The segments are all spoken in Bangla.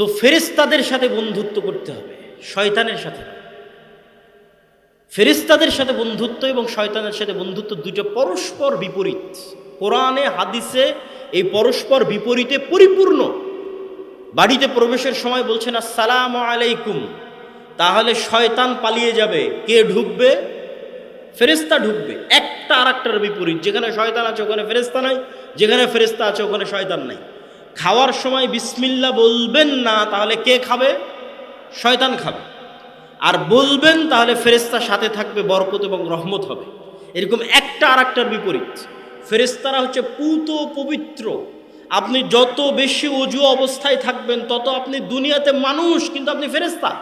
তো ফেরেস্তাদের সাথে বন্ধুত্ব করতে হবে, শয়তানের সাথে। ফেরেস্তাদের সাথে বন্ধুত্ব এবং শয়তানের সাথে বন্ধুত্ব দুটো পরস্পর বিপরীত। কোরআনে, হাদিসে এই পরস্পর বিপরীতে পরিপূর্ণ। বাড়িতে প্রবেশের সময় বলছেন, আসসালাম আলাইকুম। তাহলে শয়তান পালিয়ে যাবে। কে ঢুকবে? ফেরেস্তা ঢুকবে। একটা আর বিপরীত। যেখানে শয়তান আছে, ওখানে ফেরেস্তা নাই। যেখানে ফেরেস্তা আছে, ওখানে শয়তান নাই। খাওয়ার সময় বিসমিল্লা বলবেন না, তাহলে কে খাবে? শয়তান খাবে। আর বলবেন, তাহলে ফেরেস্তা সাথে থাকবে, বরকত এবং রহমত হবে। এরকম একটা আর একটার বিপরীত। ফেরেস্তারা হচ্ছে পুত পবিত্র। আপনি যত বেশি অজু অবস্থায় থাকবেন, তত আপনি দুনিয়াতে মানুষ, কিন্তু আপনি ফেরেস্তা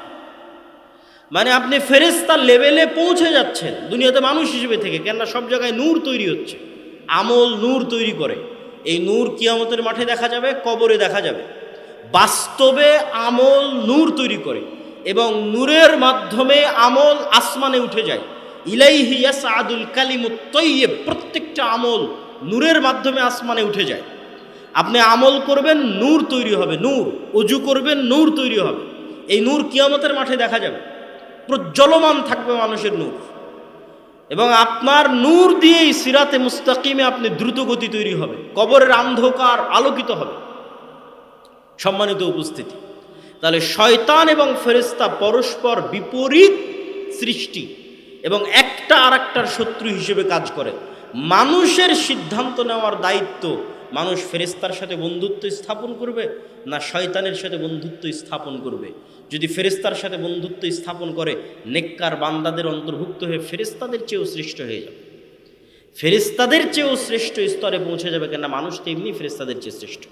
মানে আপনি ফেরেস্তার লেভেলে পৌঁছে যাচ্ছেন, দুনিয়াতে মানুষ হিসেবে থেকে, কেননা সব জায়গায় নূর তৈরি হচ্ছে। আমল নূর তৈরি করে। এই নূর কিয়ামতের মাঠে দেখা যাবে, কবরে দেখা যাবে। বাস্তবে আমল নূর তৈরি করে এবং নূরের মাধ্যমে আমল আসমানে উঠে যায়। ইলাইহি আদুল কালিমুত তৈয়ব প্রত্যেকটা আমল নূরের মাধ্যমে আসমানে উঠে যায়। আপনি আমল করবেন, নূর তৈরি হবে, নূর। অজু করবেন, নূর তৈরি হবে। এই নূর কিয়ামতের মাঠে দেখা যাবে। প্রজ্বলমান থাকবে মানুষের নূর। এবং আপনার নূর দিয়েই সিরাতে মুস্তাকিমে আপনি দ্রুত গতি তৈরি হবে। কবরের অন্ধকার আলোকিত হবে। সম্মানিত উপস্থিতি, তাহলে শয়তান এবং ফেরেস্তা পরস্পর বিপরীত সৃষ্টি এবং একটা আর শত্রু হিসেবে কাজ করে। মানুষের সিদ্ধান্ত নেওয়ার দায়িত্ব মানুষ ফেরেস্তার সাথে বন্ধুত্ব স্থাপন করবে না শয়তানের সাথে বন্ধুত্ব স্থাপন করবে? যদি ফেরেস্তার সাথে বন্ধুত্ব স্থাপন করে, নেককার বান্দাদের অন্তর্ভুক্ত হয়ে ফেরেস্তাদের চেয়েও শ্রেষ্ঠ হয়ে যাবে। ফেরেস্তাদের চেয়েও শ্রেষ্ঠ স্তরে পৌঁছে যাবে কেননা মানুষ তো এমনি ফেরেস্তাদের চেয়ে শ্রেষ্ঠ।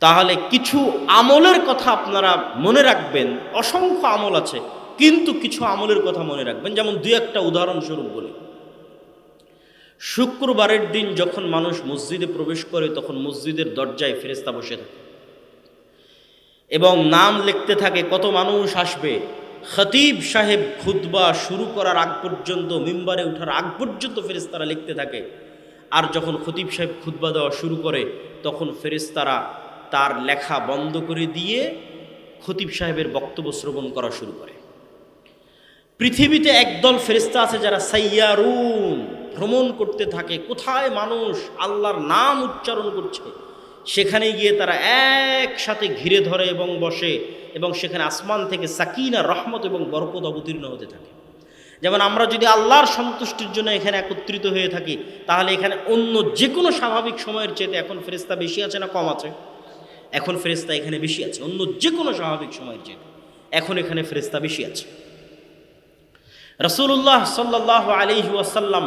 তাহলে কিছু আমলের কথা আপনারা মনে রাখবেন, অসংখ্য আমল আছে, কিন্তু কিছু আমলের কথা মনে রাখবেন। যেমন দুই একটা উদাহরণস্বরূপ বলি। শুক্রবারের দিন যখন মানুষ মসজিদে প্রবেশ করে, তখন মসজিদের দরজায় ফেরেস্তা বসে থাকে। এবং নাম লিখতে থাকে, কত মানুষ আসবে? খতিব সাহেব খুতবা শুরু করার আগ পর্যন্ত, মিম্বারে ওঠার আগ পর্যন্ত ফেরেস্তারা লিখতে থাকে। আর যখন খতিব সাহেব খুতবা দেওয়া শুরু করে, তখন ফেরেস্তারা তার লেখা বন্ধ করে দিয়ে খতিব সাহেবের বক্তব্য শ্রবণ করা শুরু করে। পৃথিবীতে একদল ফেরিস্তা আছে যারা সাইয়ারুন। ভ্রমণ করতে থাকে, কোথায় মানুষ আল্লাহর নাম উচ্চারণ করছে, সেখানে গিয়ে তারা একসাথে ঘিরে ধরে এবং বসে, এবং সেখানে আসমান থেকে সাকিনা, রহমত এবং বরকত অবতীর্ণ হতে থাকে। যেমন আমরা যদি আল্লাহর সন্তুষ্টির জন্য এখানে একত্রিত হয়ে থাকি, তাহলে এখানে অন্য যে কোনো স্বাভাবিক সময়ের চেয়ে এখন ফেরিস্তা বেশি আছে না কম আছে? এখন ফেরিস্তা এখানে বেশি আছে, অন্য যে কোনো স্বাভাবিক সময়ের চেয়ে এখন এখানে ফেরিস্তা বেশি আছে। রসুল্লাহ সাল্লাহ আলিহি ওয়াসাল্লাম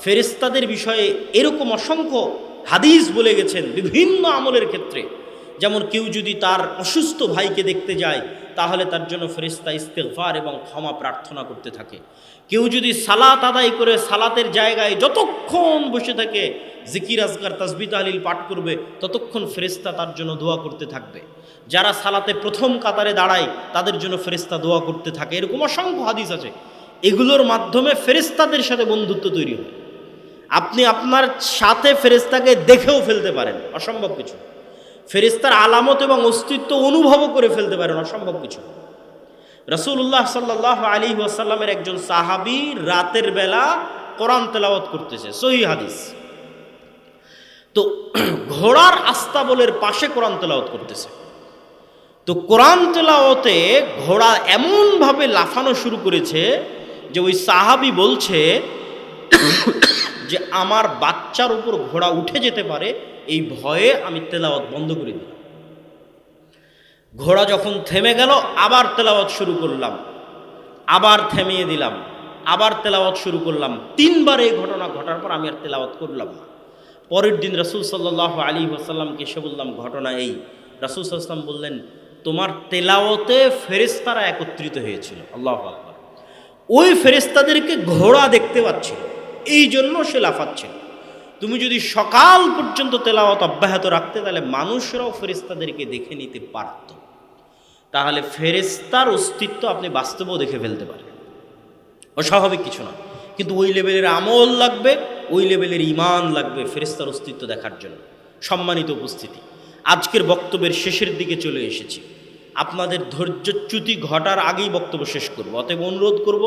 ফেরিস্তাদের বিষয়ে এরকম অসংখ্য হাদিস বলে গেছেন বিভিন্ন আমলের ক্ষেত্রে। যেমন কেউ যদি তার অসুস্থ ভাইকে দেখতে যায়, তাহলে তার জন্য ফেরিস্তা ইস্তেফার এবং ক্ষমা প্রার্থনা করতে থাকে। কেউ যদি সালাত আদায় করে সালাতের জায়গায় যতক্ষণ বসে থাকে, জিকির আজগার তাসবি, তাহলিল পাঠ করবে, ততক্ষণ ফেরিস্তা তার জন্য দোয়া করতে থাকবে। যারা সালাতে প্রথম কাতারে দাঁড়ায়, তাদের জন্য ফেরিস্তা দোয়া করতে থাকে। এরকম অসংখ্য হাদিস আছে। এগুলোর মাধ্যমে ফেরিস্তাদের সাথে বন্ধুত্ব তৈরি হয়। আপনি আপনার সাথে ফেরিস্তাকে দেখেও ফেলতে পারেন, অসম্ভব কিছু। ফেরিস্তার আলামত এবং অস্তিত্ব অনুভবও করে ফেলতে পারেন, অসম্ভব কিছু। রসুল্লাহ সাল্লাহ আলী ওয়াসাল্লামের একজন সাহাবি রাতের বেলা কোরআন তেলাওয়াত করতেছে সহি হাদিস। তো ঘোড়ার আস্তাবলের পাশে কোরআন তেলাওয়াত করতেছে। তো কোরআন তেলাওতে ঘোড়া এমনভাবে লাফানো শুরু করেছে যে ওই সাহাবি বলছে যে আমার বাচ্চার উপর ঘোড়া উঠে যেতে পারে, এই ভয়ে আমি তেলাওয়াত বন্ধ করে দিলাম। ঘোড়া যখন থেমে গেল, আবার তেলাওয়াত শুরু করলাম, আবার থেমিয়ে দিলাম, আবার তেলাওয়াত শুরু করলাম। তিনবার এই ঘটনা ঘটার পর আমি আর তেলাওয়াত করলাম না। পরের দিন রসুল সাল্লাহ আলী আসাল্লামকে এসে বললাম, ঘটনা এই। রসুল সাল্লাম বললেন, তোমার তেলাওতে ফেরেস্তারা একত্রিত হয়েছিল। আল্লাহ আকবর। ওই ফেরেস্তাদেরকে ঘোড়া দেখতে পাচ্ছিল। এই জন্য সে লাফাচ্ছে। তুমি যদি সকাল পর্যন্ত তেলাওয়াত অব্যাহত রাখতে, তাহলে মানুষরাও ফেরেস্তাদেরকে দেখে নিতে পারত। তাহলে ফেরেস্তার অস্তিত্ব আপনি বাস্তবেও দেখে ফেলতে পারেন অস্বাভাবিক কিছু না। কিন্তু ওই লেভেলের আমল লাগবে, ওই লেভেলের ইমান লাগবে ফেরেস্তার অস্তিত্ব দেখার জন্য। সম্মানিত উপস্থিতি, আজকের বক্তব্যের শেষের দিকে চলে এসেছি। আপনাদের ধৈর্যচ্যুতি ঘটার আগেই বক্তব্য শেষ করব। অতএব অনুরোধ করব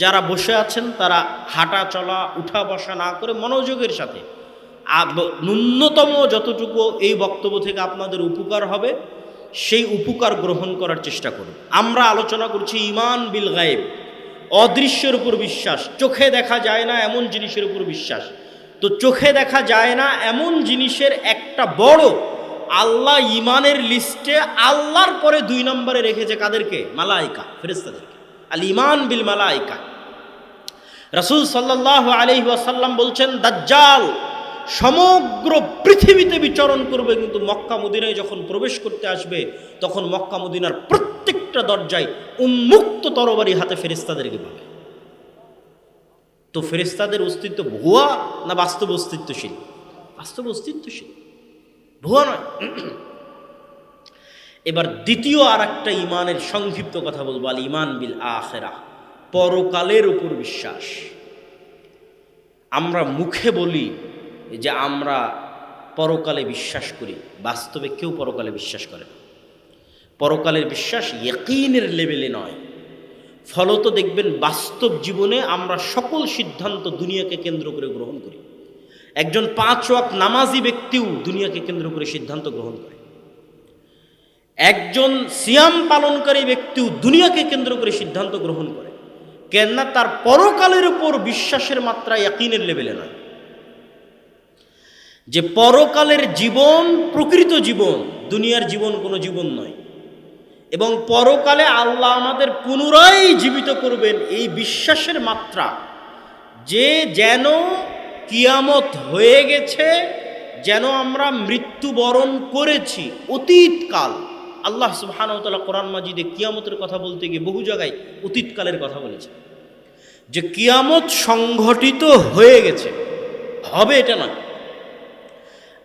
যারা বসে আছেন, তারা হাঁটা চলা, উঠা বসা না করে মনোযোগের সাথে ন্যূনতম যতটুকু এই বক্তব্য থেকে আপনাদের উপকার হবে, সেই উপকার গ্রহণ করার চেষ্টা করুন। আমরা আলোচনা করছি ইমান বিল গায়েব, অদৃশ্যের উপর বিশ্বাস। চোখে দেখা যায় না এমন জিনিসের উপর বিশ্বাস। তো চোখে দেখা যায় না এমন জিনিসের একটা বড় আল্লাহ ইমানের লিস্টে আল্লাহর পরে দুই নম্বরে রেখেছে কাদেরকে? মালাইকা ফেরেস্তাদেরকে আল ইমান বিল মালাইকা। রাসূল সাল্লাহ আলহি ওয়াসাল্লাম বলছেন, দাজ্জাল সমগ্র পৃথিবীতে বিচরণ করবে, কিন্তু মক্কা মদিনায় যখন প্রবেশ করতে আসবে, তখন মক্কা মদিনার প্রত্যেকটা দরজায় উন্মুক্ত তরবারি হাতে ফেরেস্তাদেরকে পাবে। তো ফেরেস্তাদের অস্তিত্ব ভুয়া না বাস্তব অস্তিত্বশীল? বাস্তব অস্তিত্বশীল। ভুয়া নয়। এবার দ্বিতীয় আর একটা ইমানের সংক্ষিপ্ত কথা বলব, আল ইমান বিল আখেরা, পরকালের উপর বিশ্বাস। আমরা মুখে বলি যে আমরা পরকালে বিশ্বাস করি, বাস্তবে কেউ পরকালে বিশ্বাস করে পরকালের বিশ্বাস ইয়কিনের লেভেলে নয়। ফলত দেখবেন বাস্তব জীবনে আমরা সকল সিদ্ধান্ত দুনিয়াকে কেন্দ্র করে গ্রহণ করি। একজন পাঁচ ওয়াক নামাজি ব্যক্তিও দুনিয়াকে কেন্দ্র করে সিদ্ধান্ত গ্রহণ করে। একজন সিয়াম পালনকারী ব্যক্তিও দুনিয়াকে কেন্দ্র করে সিদ্ধান্ত গ্রহণ করে। কেননা তার পরকালের উপর বিশ্বাসের মাত্রা ইয়াকিনের লেভেলে নয়। যে পরকালের জীবন প্রকৃত জীবন, দুনিয়ার জীবন কোনো জীবন নয়। এবং পরকালে আল্লাহ আমাদের পুনরায় জীবিত করবেন এই বিশ্বাসের মাত্রা যে যেন কিয়ামত হয়ে গেছে, যেন আমরা মৃত্যুবরণ করেছি অতীতকাল। আল্লাহ সুবহানাহু কোরআন মাজিদে কিয়ামতের কথা বলতে গিয়ে বহু জায়গায় অতীতকালের কথা বলেছে। যে কিয়ামত সংঘটিত হয়ে গেছে, হবে এটা নয়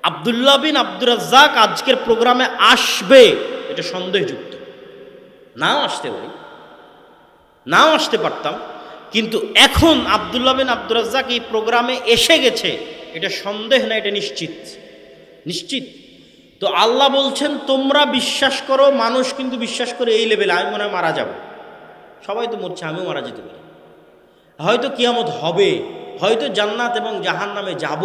আবদুল্লাহ বিন আব্দুর রাজ্জাক আজকের প্রোগ্রামে আসবে, এটা সন্দেহযুক্ত। নাও আসতে পারি। নাও আসতে পারতাম, কিন্তু এখন আবদুল্লাহ বিন আব্দুর এই প্রোগ্রামে এসে গেছে, এটা সন্দেহ না, এটা নিশ্চিত। নিশ্চিত। তো আল্লাহ বলছেন, তোমরা বিশ্বাস করো, মানুষ কিন্তু বিশ্বাস করে এই লেভেলে আমি মনে হয় মারা যাব। সবাই তো মরছে, আমিও মারা যেতে পারি। হয়তো কিয়ামত হবে, হয়তো জান্নাত এবং জাহান নামে যাব।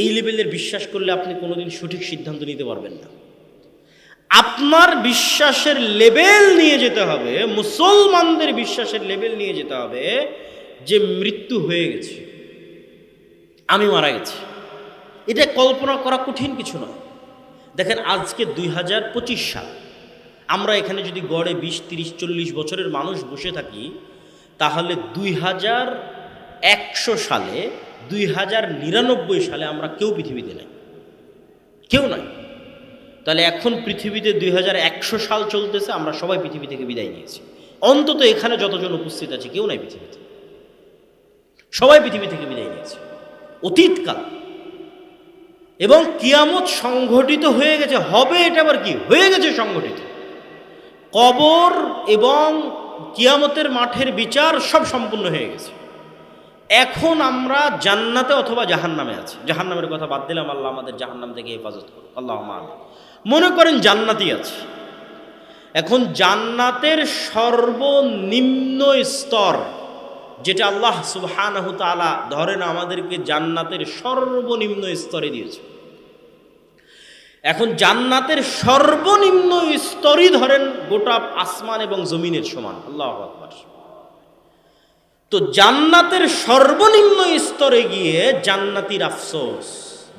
এই লেভেলের বিশ্বাস করলে আপনি কোনোদিন সঠিক সিদ্ধান্ত নিতে পারবেন না। আপনার বিশ্বাসের লেভেল নিয়ে যেতে হবে, মুসলমানদের বিশ্বাসের লেভেল নিয়ে যেতে হবে যে মৃত্যু হয়ে গেছে, আমি মারা গেছি। এটা কল্পনা করা কঠিন কিছু নয়। দেখেন আজকে দুই হাজার পঁচিশ সাল। আমরা এখানে যদি গড়ে বিশ, তিরিশ, চল্লিশ বছরের মানুষ বসে থাকি, তাহলে দুই হাজার একশো সালে, দুই হাজার নিরানব্বই সালে আমরা কেউ পৃথিবীতে নাই। কেউ নাই। তাহলে এখন পৃথিবীতে দুই হাজার একশো সাল চলতেছে, আমরা সবাই পৃথিবী থেকে বিদায় নিয়েছি। অন্তত এখানে যতজন উপস্থিত আছে, কেউ নাই পৃথিবীতে। সবাই পৃথিবী থেকে বিদায় নিয়েছে। অতীতকাল। এবং কিয়ামত সংঘটিত হয়ে গেছে। হবে এটা আবার কি? হয়ে গেছে সংঘটিত। কবর এবং কিয়ামতের মাঠের বিচার সব সম্পূর্ণ হয়ে গেছে। এখন আমরা জান্নাতে অথবা জাহান্নামে আছি। জাহান্নামের কথা বাদ দিলাম, আল্লাহ আমাদের জাহান্নাম থেকে হেফাজত করুন আল্লাহ মান মনে করেন জান্নাতি আছে। এখন জান্নাতের সর্বনিম্ন স্তর যেটা আল্লাহ সুবহানাহু তাআলা ধরেন আমাদেরকে জান্নাতের সর্বনিম্ন স্তরে দিয়েছে। এখন জান্নাতের সর্বনিম্ন স্তরই ধরেন গোটা আসমান এবং জমিনের সমান। আল্লাহ তো জান্নাতের সর্বনিম্ন স্তরে গিয়ে জান্নাতির আফসোস,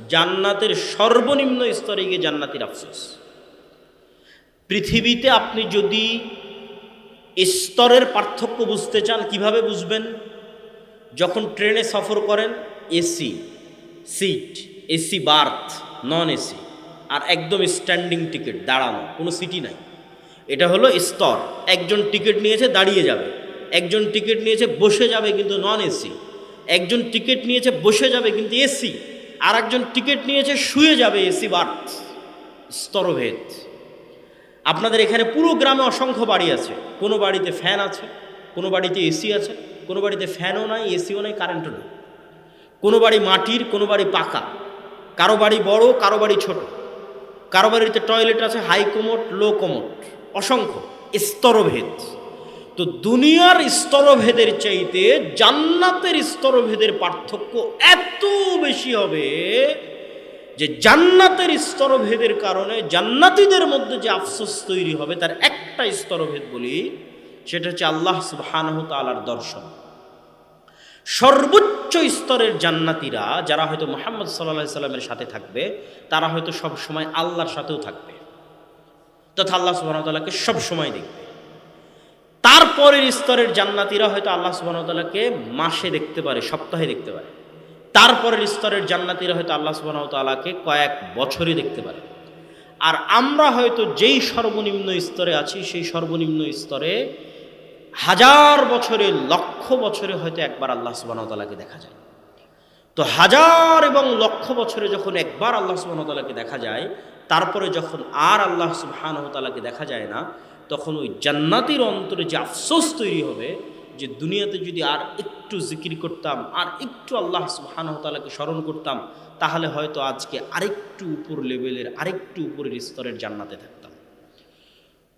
জান্নাতের সর্বনিম্ন স্তরে গিয়ে জান্নাতির আফসোস। পৃথিবীতে আপনি যদি স্তরের পার্থক্য বুঝতে চান, কীভাবে বুঝবেন? যখন ট্রেনে সফর করেন, AC, seat, AC berth, non AC, আর একদম স্ট্যান্ডিং টিকিট, দাঁড়ানো, কোনো সিটি নাই। এটা হলো স্তর। একজন টিকিট নিয়েছে, দাঁড়িয়ে যাবে। একজন টিকিট নিয়েছে, বসে যাবে, কিন্তু নন এসি। একজন টিকিট নিয়েছে, বসে যাবে, কিন্তু এসি। আর একজন টিকিট নিয়েছে, শুয়ে যাবে, এসি বার্থ। স্তরভেদ। আপনাদের এখানে পুরো গ্রামে অসংখ্য বাড়ি আছে। কোনো বাড়িতে ফ্যান আছে, কোনো বাড়িতে এসি আছে, কোনো বাড়িতে ফ্যানও নাই এসিও নাই কারেন্টও নেই। কোনো বাড়ি মাটির, কোনো বাড়ি পাকা। কারও বাড়ি বড়, কারও বাড়ি ছোট। কারও বাড়িতে টয়লেট আছে হাই কোমোট লো কোমোট অসংখ্য স্তরভেদ। তো দুনিয়ার স্তরভেদের চাইতে জান্নাতের স্তরভেদের পার্থক্য এত বেশি হবে যে জান্নাতের স্তরভেদের কারণে জান্নাতীদের মধ্যে যে আফসোস তৈরি হবে, তার একটা স্তরভেদ বলি, সেটা হচ্ছে আল্লাহ সুবহানাহু তাআলার দর্শন। সর্বোচ্চ স্তরের জান্নাতীরা, যারা হয়তো মোহাম্মদ সাল্লাহ সাল্লামের সাথে থাকবে, তারা হয়তো সব সময় আল্লাহর সাথেও থাকবে, তথা আল্লাহ সুবাহতাল্লাহকে সব সময় দেখবে। তারপরের স্তরের জান্নাতীরা হয়তো আল্লাহ সুবাহতাল্লাহকে মাসে দেখতে পারে, সপ্তাহে দেখতে পারে। তারপরের স্তরের জান্নাতীরা হয়তো আল্লাহ সুবাহতাল্লাহকে কয়েক বছরই দেখতে পারে। আর আমরা হয়তো যেই সর্বনিম্ন স্তরে আছি, সেই সর্বনিম্ন স্তরে হাজার বছরে, লক্ষ বছরে হয়তো একবার আল্লাহ সুবাহতাল্লাহকে দেখা যায়। তো হাজার এবং লক্ষ বছরে যখন একবার আল্লাহ সুবাহতাল্লাহকে দেখা যায়, তারপরে যখন আর আল্লাহ সুবাহানহতালাকে দেখা যায় না, তখন ওই জান্নাতির অন্তরে যে আফসোস তৈরি হবে যে দুনিয়াতে যদি আর একটু জিকির করতাম, আর একটু আল্লাহ সুবাহানহতালাকে স্মরণ করতাম, তাহলে হয়তো আজকে আরেকটু উপর লেভেলের, আরেকটু উপরের স্তরের জান্নাতে থাকতাম।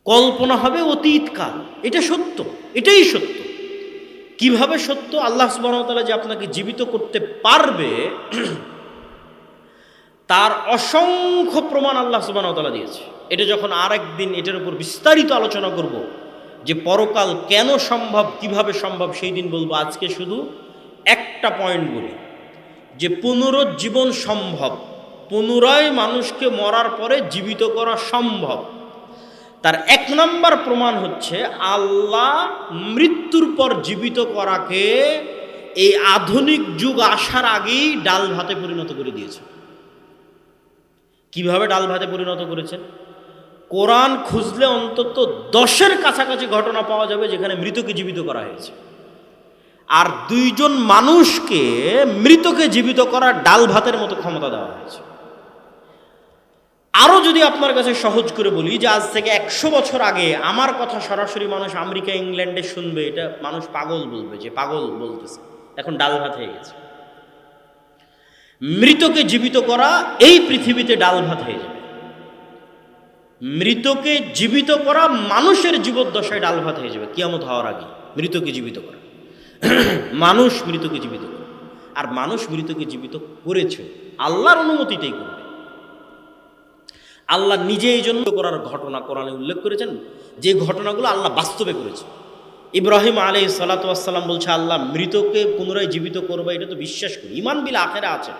কল্পনা হবে অতীতকাল এটা সত্য, এটাই সত্য। কীভাবে সত্য? আল্লাহ সুবাহতালা যে আপনাকে জীবিত করতে পারবে, তার অসংখ্য প্রমাণ আল্লাহ সুবাহতালা দিয়েছে। এটা যখন আর একদিন এটার উপর বিস্তারিত আলোচনা করব যে পরকাল কেন সম্ভব, কীভাবে সম্ভব, সেই দিন বলব, আজকে শুধু একটা পয়েন্ট বলি, যে পুনরুজ্জীবন সম্ভব, পুনরায় মানুষকে মরার পরে জীবিত করা সম্ভব। তার এক নম্বর প্রমাণ হচ্ছে, আল্লাহ মৃত্যুর পর জীবিত করাকে এই আধুনিক যুগ আসার আগেই ডাল ভাতে পরিণত করে দিয়েছে। কীভাবে ডাল ভাতে পরিণত করেছেন কোরআন খুঁজলে অন্তত দশের কাছাকাছি ঘটনা পাওয়া যাবে যেখানে মৃতকে জীবিত করা হয়েছে। আর দুইজন মানুষকে মৃতকে জীবিত করার ডাল ভাতের মতো ক্ষমতা দেওয়া হয়েছে। আরও যদি আপনার কাছে সহজ করে বলি যে আজ থেকে একশো বছর আগে আমার কথা সরাসরি মানুষ আমেরিকা, ইংল্যান্ডে শুনবে, এটা মানুষ পাগল বলবে যে পাগল বলতেছে। এখন ডাল ভাত হয়ে গেছে। মৃতকে জীবিত করা এই পৃথিবীতে ডাল ভাত হয়ে যাবে। মৃতকে জীবিত করা মানুষের জীবদ্দশায় ডাল ভাত হয়ে যাবে, কিয়ামত হওয়ার আগে। মৃতকে জীবিত করা। মানুষ মৃতকে জীবিত করে আর মানুষ মৃতকে জীবিত করেছে, আল্লাহর অনুমতিতেই করবে। আল্লাহ নিজে এই জন্য করার ঘটনা কোরআনে উল্লেখ করেছেন, যে ঘটনাগুলো আল্লাহ বাস্তবে করেছে। ইব্রাহিম আলী সালাতাম বলছে, আল্লাহ মৃতকে পুনরায় জীবিত করবে, এটা তো বিশ্বাস করি। ইমান বিল আখেরা আছে।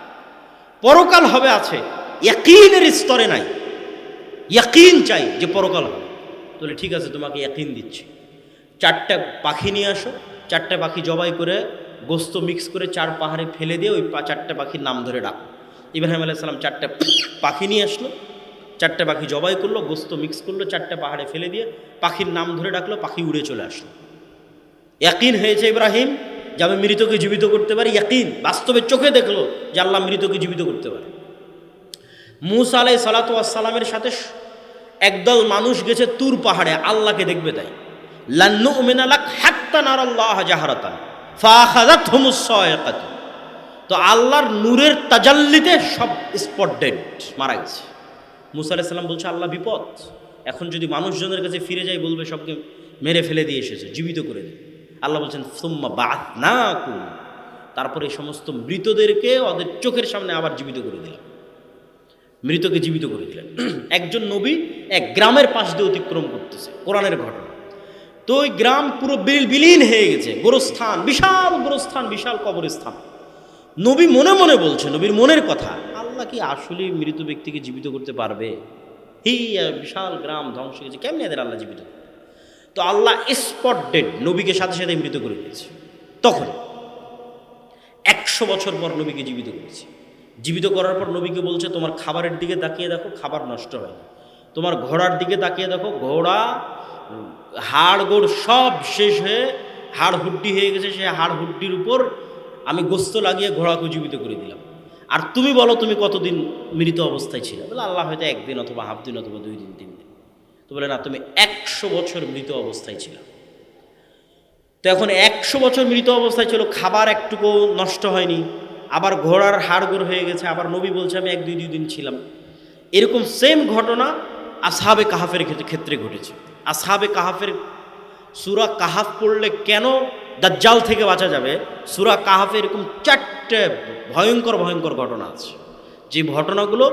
পরকাল হবে আছে, ইয়াকিনের স্তরে নাই। ইয়াকিন চাই যে পরকাল হবে। তাহলে ঠিক আছে, তোমাকে ইয়াকিন দিচ্ছি। চারটা পাখি নিয়ে আসো, চারটে পাখি জবাই করে, গোস্ত মিক্স করে চার পাহাড়ে ফেলে দিয়ে ওই চারটে পাখির নাম ধরে ডাকো ইব্রাহিম আলাইহিস সালাম চারটে পাখি নিয়ে আসলো, চারটে পাখি জবাই করল, গোস্ত মিক্স করল, চারটে পাহাড়ে ফেলে দিয়ে পাখির নাম ধরে ডাকলো পাখি উড়ে চলে আসলো। ইয়াকিন হয়েছে ইব্রাহিম, যে আমি মৃতকে জীবিত করতে পারি, ইয়াকিন বাস্তবে চোখে দেখল যে আল্লাহ মৃতকে জীবিত করতে পারে। মুসা আলাই সালাতামের সাথে স- একদল মানুষ গেছে তুর পাহাড়ে, আল্লাহকে দেখবে তাই। লান্নু মিনালাক হাত্তা নারাল্লাহ জাহারাতান ফাখাযাত হুমুস তো আল্লাহর নূরের তাজাল্লিতে সব স্পট ডেড, মারা গেছে। মুসা আলাইহিস সালাম বলছে, আল্লাহ বিপদ। এখন যদি মানুষজনের কাছে ফিরে যায়, বলবে সবকে মেরে ফেলে দিয়ে এসেছে, জীবিত করে দেয় আল্লাহ বলছেন, সুম্মা বাত না তারপরে সমস্ত মৃতদেরকে ওদের চোখের সামনে আবার জীবিত করে দিলাম। মৃতকে জীবিত করে দিলেন। একজন নবী এক গ্রামের পাশ দিয়ে অতিক্রম করতেছে, কোরআনের ঘটনা। তো ওই গ্রাম পুরো বিল বিলীন হয়ে গেছে, গোরস্থান, বিশাল গোরস্থান, বিশাল কবরস্থান। নবী মনে মনে বলছে, নবীর মনের কথা, আল্লাহ কি আসলে মৃত ব্যক্তিকে জীবিত করতে পারবে? হি, বিশাল গ্রাম ধ্বংস হয়ে গেছে, কেমনি এদের আল্লাহ জীবিত তো আল্লাহ স্পট ডেড নবীকে সাথে সাথে মৃত করে দিয়েছে। তখন একশো বছর পর নবীকে জীবিত করেছে। জীবিত করার পর নবীকে বলছে, তোমার খাবারের দিকে তাকিয়ে দেখো, খাবার নষ্ট হয় তোমার ঘোড়ার দিকে তাকিয়ে দেখো, ঘোড়া, হাড় গোড় সব শেষ হয়ে হাড় হুড্ডি হয়ে গেছে। সে হাড় হুড্ডির উপর আমি গোস্ত লাগিয়ে ঘোড়াকে জীবিত করে দিলাম। আর তুমি বলো, তুমি কতদিন মৃত অবস্থায় ছিল? বলে, আল্লাহ হয়তো একদিন অথবা হাফ দিন অথবা দুই দিন, তিন দিন। তো বলে, না, তুমি একশো বছর মৃত অবস্থায় ছিল। তো এখন একশো বছর মৃত অবস্থায় ছিল, খাবার একটুকু নষ্ট হয়নি। আবার ঘোড়ার হাড়গোড় হয়ে গেছে, আবার নবী বলছে, আমি এক দুই দুই দিন ছিলাম। এরকম সেম ঘটনা আসহাবে কাহাফের ক্ষেত্রে ঘটেছে। আসহাবে কাহাফের, সুরা কাহাফ পড়লে কেন দাজ্জাল থেকে বাঁচা যাবে? সুরা কাহাফে এরকম চারটে ভয়ঙ্কর ভয়ঙ্কর ঘটনা আছে। যে ঘটনাগুলো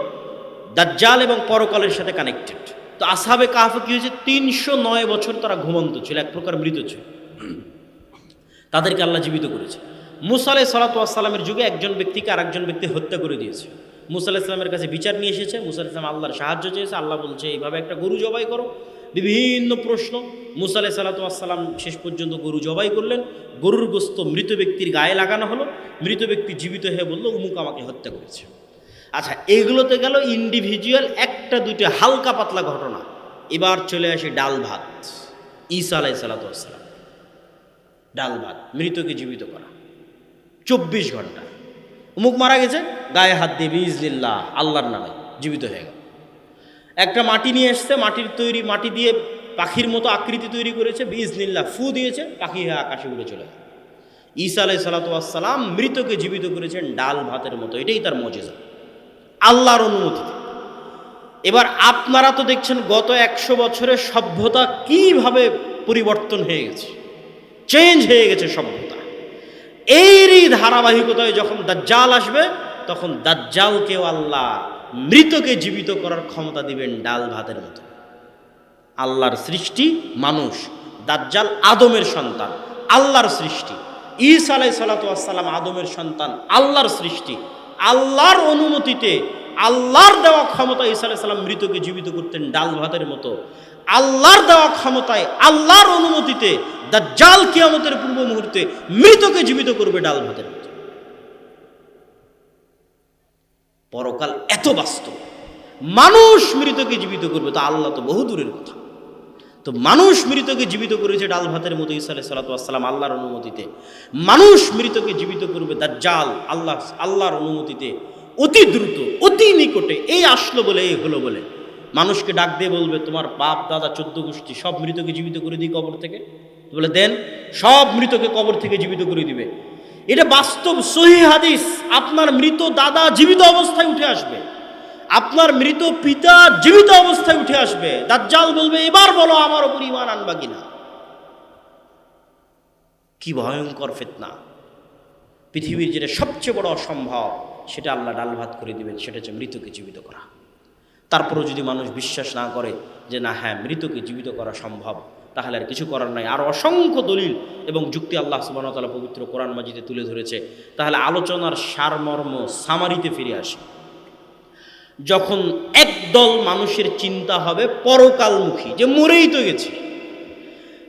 দাজ্জাল এবং পরকালের সাথে কানেক্টেড তো আসহাবে কাহাফে কী হয়েছে? তিনশো নয় বছর তারা ঘুমন্ত ছিল, এক প্রকার মৃত ছিল। তাদেরকে আল্লাহ জীবিত করেছে। মুসা আলাই সালাতামের যুগে একজন ব্যক্তিকে আর একজন ব্যক্তি হত্যা করে দিয়েছে। মুসা আলাহ ইসলামের কাছে বিচার নিয়ে এসেছে, মুসা আলাহ ইসলাম আল্লাহর সাহায্য চেয়েছে, আল্লাহ বলছে, এইভাবে একটা গরু জবাই করো। বিভিন্ন প্রশ্ন, মুসা আলাহ সাল্লাতাম শেষ পর্যন্ত গরু জবাই করলেন। গরুর গোস্ত মৃত ব্যক্তির গায়ে লাগানো হলো। মৃত ব্যক্তি জীবিত হয়ে বলল, উমুক আমাকে হত্যা করেছে। আচ্ছা এগুলোতে গেল ইন্ডিভিজুয়াল একটা, দুইটা হালকা পাতলা ঘটনা। এবার চলে আসে ডাল ভাত। ঈসা আলাই সাল্লাতাম ডাল ভাত, মৃতকে জীবিত করা। চব্বিশ ঘণ্টা। উমুক মারা গেছে, গায়ে হাত দিয়ে বিজলিল্লাহ আল্লাহর নামে জীবিত হয়ে গেল। একটা মাটি নিয়ে এসছে, মাটির তৈরি, মাটি দিয়ে পাখির মতো আকৃতি তৈরি করেছে বিজলিল্লাহ ফু দিয়েছে, পাখি হয়ে আকাশে উড়ে চলে গেল। ঈসা আলাই সালাতাম মৃতকে জীবিত করেছেন ডাল ভাতের মতো, এটাই তার মজেজা। আল্লাহর অনুমতিতে এবার আপনারা তো দেখছেন গত একশো বছরের সভ্যতা কীভাবে পরিবর্তন হয়ে গেছে চেঞ্জ হয়ে গেছে সভ্যতা। এরই ধারাবাহিকতায় যখন দাজ্জাল আসবে, তখন দাজ্জালকেও আল্লাহ মৃতকে জীবিত করার ক্ষমতা দিবেন ডাল ভাতের মতো। আল্লাহর সৃষ্টি মানুষ, দাজ্জাল আদমের সন্তান, আল্লাহর সৃষ্টি। ঈসা আলাই সালাতাম আদমের সন্তান, আল্লাহর সৃষ্টি। আল্লাহর অনুমতিতে আল্লাহর দেওয়া ক্ষমতা ঈসা আলাই সাল্লাম মৃতকে জীবিত করতেন ডাল ভাতের মতো। আল্লাহর দেওয়া ক্ষমতায়, আল্লাহর অনুমতিতে দাজ্জাল কিয়ামতের পূর্ব মুহূর্তে মৃতকে জীবিত করবে ডাল ভাতের মতো। পরকাল এত বাস্তব। মানুষ মৃতকে জীবিত করবে, তো আল্লাহ তো বহু দূরের কথা। তো মানুষ মৃতকে জীবিত করেছে ডাল ভাতের মতো ইসা সালাতাম আল্লাহর অনুমতিতে। মানুষ মৃতকে জীবিত করবে দাজ্জাল, আল্লাহ, আল্লাহর অনুমতিতে। অতি দ্রুত, অতি নিকটে এই আসলো বলে, এই হলো বলে। মানুষকে ডাক দিয়ে বলবে, তোমার বাপ, দাদা, চোদ্দ গোষ্ঠী সব মৃতকে জীবিত করে দিই কবর থেকে? বলে, দেন, সব মৃতকে কবর থেকে জীবিত করে দিবে। এটা বাস্তব সহি হাদিস। আপনার মৃত দাদা জীবিত অবস্থায় উঠে আসবে। আপনার মৃত পিতা জীবিত অবস্থায় উঠে আসবে। দাজ্জাল বলবে, এবার বলো, আমার ওপর ইমান আনবা কিনা? কি ভয়ঙ্কর ফেতনা। পৃথিবীর যেটা সবচেয়ে বড় অসম্ভব সেটা আল্লাহ ডাল ভাত করে দিবেন, সেটা হচ্ছে মৃতকে জীবিত করা। তারপরেও যদি মানুষ বিশ্বাস না করে যে না হ্যাঁ মৃতকে জীবিত করা সম্ভব, তাহলে আর কিছু করার নাই। আর অসংখ্য দলিল এবং যুক্তি আল্লাহ সুবাহতালা পবিত্র কোরআন মাজিদে তুলে ধরেছে। তাহলে আলোচনার সারমর্ম সামারিতে ফিরে আসে। যখন একদল মানুষের চিন্তা হবে পরকালমুখী, যে মরেই তো গেছে,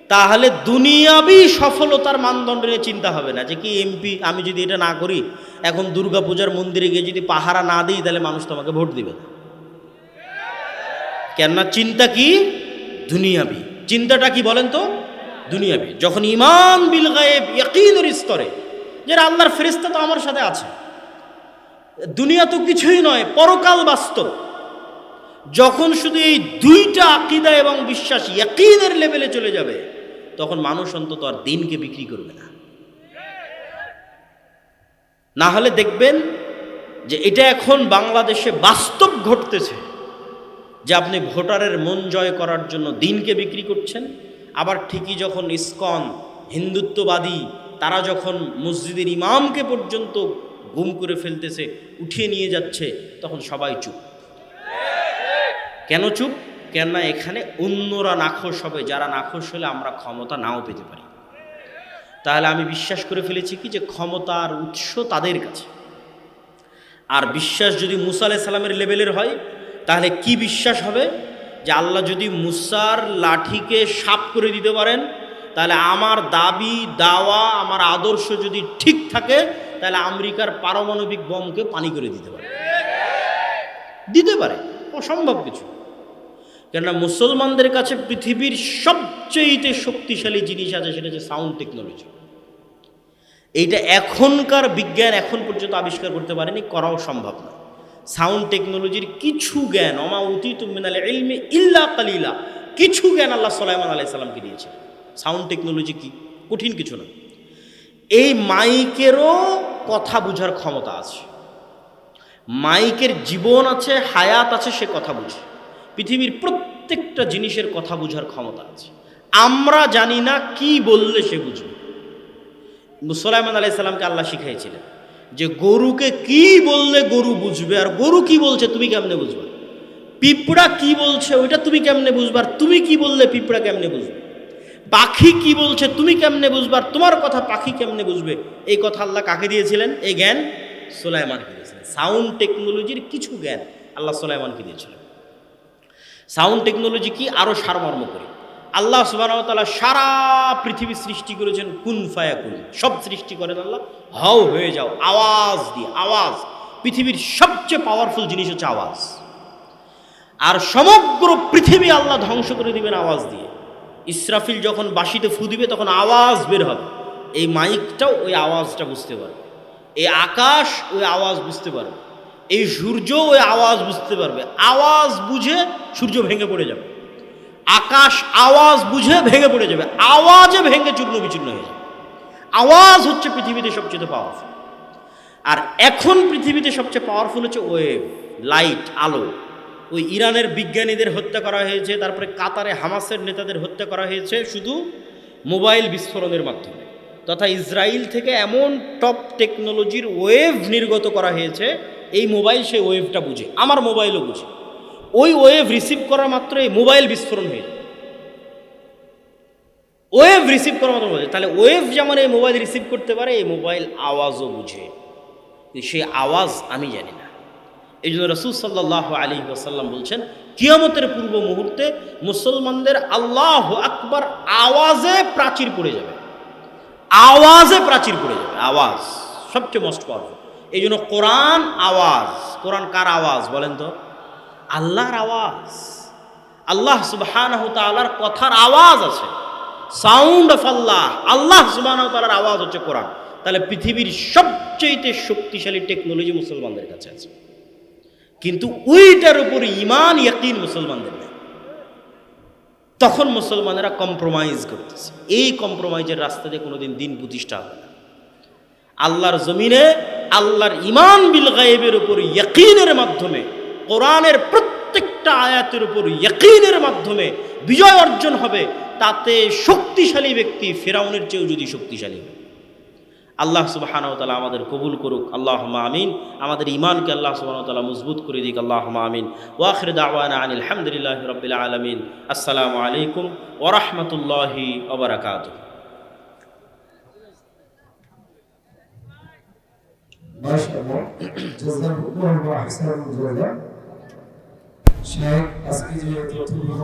তাহলে দুনিয়াবি সফলতার মানদণ্ড নিয়ে চিন্তা হবে না যে কি এমপি, আমি যদি এটা না করি এখন দুর্গাপূজার মন্দিরে গিয়ে যদি পাহারা না দিই, তাহলে মানুষ তোমাকে ভোট দিবে কেননা চিন্তা কি? দুনিয়াবি। চিন্তাটা কি বলেন তো? দুনিয়াবি। যখন ইমান বিল গায়েব স্তরে যে আল্লাহর ফেরিস্তা তো আমার সাথে আছে। দুনিয়া তো কিছুই নয়, পরকাল বাস্তব। যখন শুধু এই দুইটা আকিদা এবং বিশ্বাস ইয়াকিনের লেভেলে চলে যাবে, তখন মানুষ অন্তত আর দিনকে বিক্রি করবে না। না হলে দেখবেন যে এটা এখন বাংলাদেশে বাস্তব ঘটতেছে যে আপনি ভোটারের মন জয় করার জন্য দিনকে বিক্রি করছেন। আবার ঠিকই যখন ইস্কন, হিন্দুত্ববাদী, তারা যখন মসজিদের ইমামকে পর্যন্ত গুম করে ফেলতেছে, উঠিয়ে নিয়ে যাচ্ছে, তখন সবাই চুপ। কেন চুপ? কেননা এখানে অন্যরা নাখোশ হবে, যারা নাখোশ হলে আমরা ক্ষমতা নাও পেতে পারি। তাহলে আমি বিশ্বাস করে ফেলেছি কি যে ক্ষমতার উৎস তাদের কাছে। আর বিশ্বাস যদি মুসা আলাহ সাল্লামের লেভেলের হয়, তাহলে কি বিশ্বাস হবে? যে আল্লাহ যদি মুসার লাঠিকে সাপ করে দিতে পারেন, তাহলে আমার দাবি, দাওয়া, আমার আদর্শ যদি ঠিক থাকে, তাহলে আমেরিকার পারমাণবিক বমকে পানি করে দিতে পারে। দিতে পারে, অসম্ভব কিছু। কেননা মুসলমানদের কাছে পৃথিবীর সবচেয়েতে শক্তিশালী জিনিস আছে, সেটা হচ্ছে সাউন্ড টেকনোলজি এইটা এখনকার বিজ্ঞান এখন পর্যন্ত আবিষ্কার করতে পারেনি, করাও সম্ভব নয় সাউন্ড টেকনোলজির কিছু জ্ঞান অমা অতীত মিনালে ইলমে ইল্লা কালিলা, কিছু জ্ঞান আল্লাহ সালাইমান আলাই সাল্লামকে দিয়েছে। সাউন্ড টেকনোলজি কি? কঠিন কিছু না। এই মাইকেরও কথা বোঝার ক্ষমতা আছে। মাইকের জীবন আছে, হায়াত আছে, সে কথা বুঝে। পৃথিবীর প্রত্যেকটা জিনিসের কথা বুঝার ক্ষমতা আছে। আমরা জানি না কি বললে সে বুঝবে। মুসলাইমান আলাই সাল্লামকে আল্লাহ শিখাইছিলেন যে গরুকে কি বললে গরু বুঝবে আর গরু কি বলছে তুমি কেমনে বুঝবে? পিঁপড়া কি বলছে ওইটা তুমি কেমনে বুঝবে? আর তুমি কি বললে পিঁপড়া কেমনে বুঝবে? পাখি কি বলছে তুমি কেমনে বুঝবে? আর তোমার কথা পাখি কেমনে বুঝবে? এই কথা আল্লাহ কাকে দিয়েছিলেন? এই জ্ঞান সোলাইমানকে দিয়েছিলেন। সাউন্ড টেকনোলজির কিছু জ্ঞান আল্লাহ সোলাইমানকে দিয়েছিলেন। সাউন্ড টেকনোলজি কি? আরও সারমর্ম করে। আল্লাহ সুবাহতালা সারা পৃথিবী সৃষ্টি করেছেন, কুন ফায়া কুন। সব সৃষ্টি করেন আল্লাহ। হাও, হয়ে যাও। আওয়াজ দিয়ে, আওয়াজ। পৃথিবীর সবচেয়ে পাওয়ারফুল জিনিস হচ্ছে আওয়াজ। আর সমগ্র পৃথিবী আল্লাহ ধ্বংস করে দিবেন আওয়াজ দিয়ে। ইসরাফিল যখন বাঁশিতে ফু দিবে, তখন আওয়াজ বের হবে। এই মাইকটাও ওই আওয়াজটা বুঝতে পারবে। এই আকাশ ওই আওয়াজ বুঝতে পারবে। এই সূর্য ওই আওয়াজ বুঝতে পারবে। আওয়াজ বুঝে সূর্য ভেঙে পড়ে যাবে। আকাশ আওয়াজ বুঝে ভেঙে পড়ে যাবে। আওয়াজে ভেঙে চূর্ণ বিচূর্ণ হয়ে যাবে। আওয়াজ হচ্ছে পৃথিবীতে সবচেয়ে পাওয়ারফুল আর এখন পৃথিবীতে সবচেয়ে পাওয়ারফুল হচ্ছে ওয়েভ লাইট আলো। ওই ইরানের বিজ্ঞানীদের হত্যা করা হয়েছে, তারপরে কাতারে হামাসের নেতাদের হত্যা করা হয়েছে শুধু মোবাইল বিস্ফোরণের মাধ্যমে। তথা ইসরায়েল থেকে এমন টপ টেকনোলজির ওয়েভ নির্গত করা হয়েছে, এই মোবাইল সেই ওয়েভটা বুঝে। আমার মোবাইলও বুঝে। ওই ওয়েভ রিসিভ করা মাত্র এই মোবাইল বিস্ফোরণ হয়ে। ওয়েভ রিসিভ করা মাত্র বোঝে তাহলে ওয়েভ যেমন এই মোবাইল রিসিভ করতে পারে, এই মোবাইল আওয়াজও বুঝে। সেই আওয়াজ আমি জানি না। এই জন্য রসুল সাল্লাহ আলী ওসাল্লাম বলছেন, কিয়ামতের পূর্ব মুহূর্তে মুসলমানদের আল্লাহ আকবার আওয়াজে প্রাচীর পড়ে যাবে। আওয়াজে প্রাচীর পড়ে যাবে। আওয়াজ সবচেয়ে মোস্ট পাওয়ারফুল এই জন্য কোরআন আওয়াজ। কোরআন কার আওয়াজ বলেন তো? আল্লাহর আওয়াজ। আল্লাহ সুবহান তালার কথার আওয়াজ আছে। সাউন্ড অফ আল্লাহ আল্লাহ সুবহান তালার আওয়াজ হচ্ছে কোরআন। তাহলে পৃথিবীর সবচেয়ে শক্তিশালী টেকনোলজি মুসলমানদের কাছে আছে। কিন্তু ওইটার উপর ইমান ইয়াকিন মুসলমানদের নেই। তখন মুসলমানেরা কম্প্রোমাইজ করতেছে। এই কম্প্রোমাইজের রাস্তা দিয়ে কোনোদিন দিন প্রতিষ্ঠা হবে না। আল্লাহর জমিনে, আল্লাহর ইমান বিল গায়েবের উপর ইয়াকিনের মাধ্যমে কোরআনের প্রত্যেকটা আয়াতের উপর ইয়াকিনের মাধ্যমে বিজয় অর্জন হবে তাতে শক্তিশালী ব্যক্তি ফেরাউনের চেয়েও যদি শক্তিশালী হয় আল্লাহ সুবাহানাও তালা আমাদের কবুল করুক আল্লাহ আমিন আমাদের ইমানকে আল্লাহ সুবাহ তালা মজবুত করে দিক আল্লাহ আমিন ওয়াখির দাওয়ানা আনিল আলহামদুলিল্লাহ রবিল আলমিন আসসালামু আলাইকুম ওরহমতুল্লাহি ওবরাকাত ما شاء الله جزاكم الله احسن الجزاء শেখ আজকে যে তথ্যগুলো